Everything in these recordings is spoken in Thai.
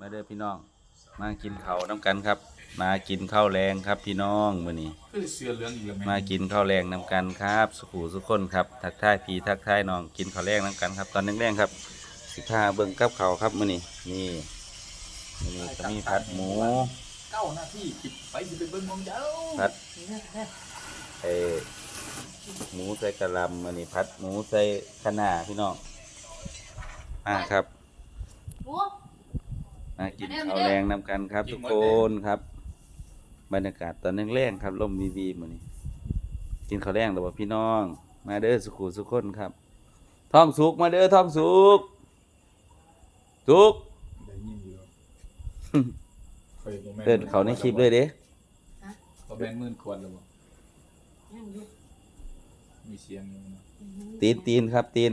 มาเด้อพี่น้อง มากินข้าวน้ำกันครับ มากินข้าวแรงครับพี่น้องมื้อนี้ คือเสือเหลืองอีกแล้วแม่มากินข้าวแรงน้ำกันครับ สุขูสุขคนครับ ทักทายพี่ทักทายน้องกินข้าวแรงน้ำกันครับตอนแรงๆครับสิพาเบิ่งกับข้าวครับมื้อนี้นี่มื้อนี้ก็มีผัดหมู เก้าหน้าที่ปิดไปสิไปเบิ่งของเจ้าผัดเออหมูใส่กะหล่ำมื้อนี้ผัดหมูใส่คะน้าพี่น้องมาครับ โอ้ มากินข้าวแรงนำกันครับ ทุกคนครับ บรรยากาศตอนแรงๆครับลมวีๆมื้อนี้กินข้าวแรงแล้วบ่พี่น้อง มาเด้อสุขุสุขคนครับท้องสุกมาเด้อท้องสุกสุกได้ยินอยู่เคยบ่แม่เดินเขาในคลิปเลยเด้เขาแบ่งหมื่นขวดแล้วบ่ยังอยู่มีเสียงอยู่นะตีนตีนครับตีน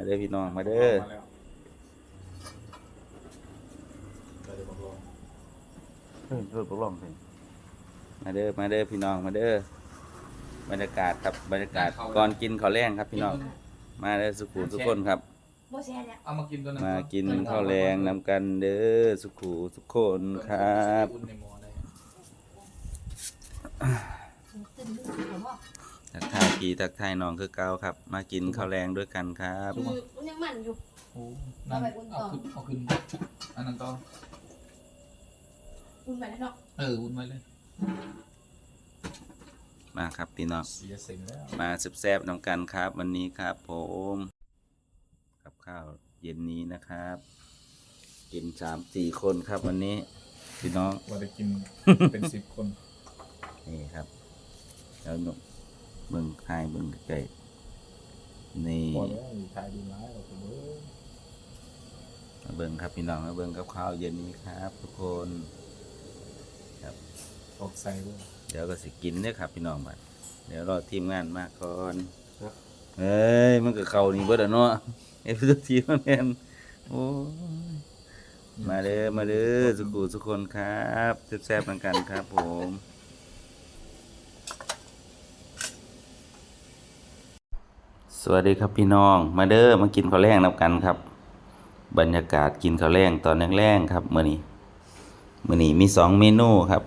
มาเด้อพี่น้องมาเด้อมาแล้วได้เลยบอกลองเฮ้ยรถปลองเลยมาเด้อมาเด้อพี่น้องมาเด้อบรรยากาศครับบรรยากาศก่อนกินข้าวแรงครับพี่น้องมาเด้อสุขุสุขคนครับเอามากินตัวนั้นมากินข้าวแรงนำกันเด้อสุขุสุขคนครับ อุ่นในหม้อได้ตื่นอยู่ผมว่าทักทายพี่ทักทายน้องคือเก่าครับ มากินข้าวแรงด้วยกันครับอืมมันยังมันอยู่ โอ้นั่นเอาไปอุ่นต่เอาอ ขึ้นเอาขึ้นอันนั้นต่ออุ่นไปแล้วเนาะเอออุ่นไว้เลย มาครับพี่น้อง เสียเสียงแล้วมาแซบๆนำกันครับ วันนี้ครับผมกับข้าวเย็นนี้นะครับ กินสามสี่คนครับวันนี้ พี่น้อง ว่าได้กิน เป็นสิบคนนี่ครับ แล้วหนุ่ม เบิ่งทายเบิ่งใกล้ๆนี่พอแล้วมีทายดีร้ายเราไปเบิ่งมาเบิ่งครับพี่น้องมาเบิ่งกับข้าวเย็นนี้ครับ ทุกคนออกใส่ด้วยเดี๋ยวก็สิกินเนี่ยครับพี่น้องบัดเดี๋ยวรอทีมงานมาก่อนครับเฮ้ยมันก็เข้านี่เบิดอะเนาะเอฟซีทีมันแม่นโอ้ยมาเด้อมาเด้อสุขุสุกคนครับแซ่บๆเหมือนกันครับผม สวัสดีครับพี่น้องมาเด้อมากินข้าวแรงนำกันครับ บรรยากาศกินข้าวแรงตอนแรงๆครับมื้อนี้มื้อนี้มีสองเมนูครับ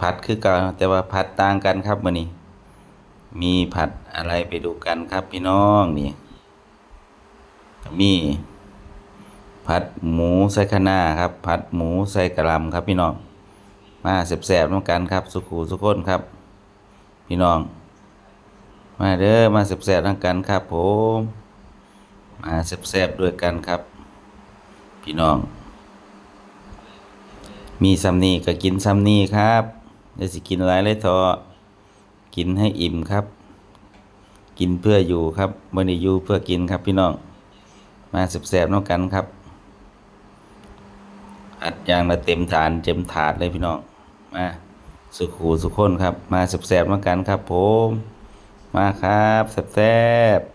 ผัดคือเก่าแต่ว่าผัดต่างกันครับมื้อนี้ มีผัดอะไรไปดูกันครับพี่น้องนี่มีผัดหมูใส่คะน้าครับ ผัดหมูใส่กระลำครับพี่น้องมาแสบๆน้ำกันครับ สุขูสุขคนครับ พี่น้อง มาเด้อมาแสบๆน้ำกันครับผม มาแสบๆด้วยกันครับ พี่น้อง มีซัมนี่ก็กินซัมนี่ครับเดี๋ยวสิกินหลายเลยเถอกินให้อิ่มครับ กินเพื่ออยู่ครับมื่อนี้อยู่เพื่อกินครับพี่น้อง มาแสบๆน้องกันครับอัดยางละเต็มฐานเต็มถาดเลยพี่น้อง มาสุขูสุขคนครับ มาแสบๆน้องกันครับผม มาครับแสบ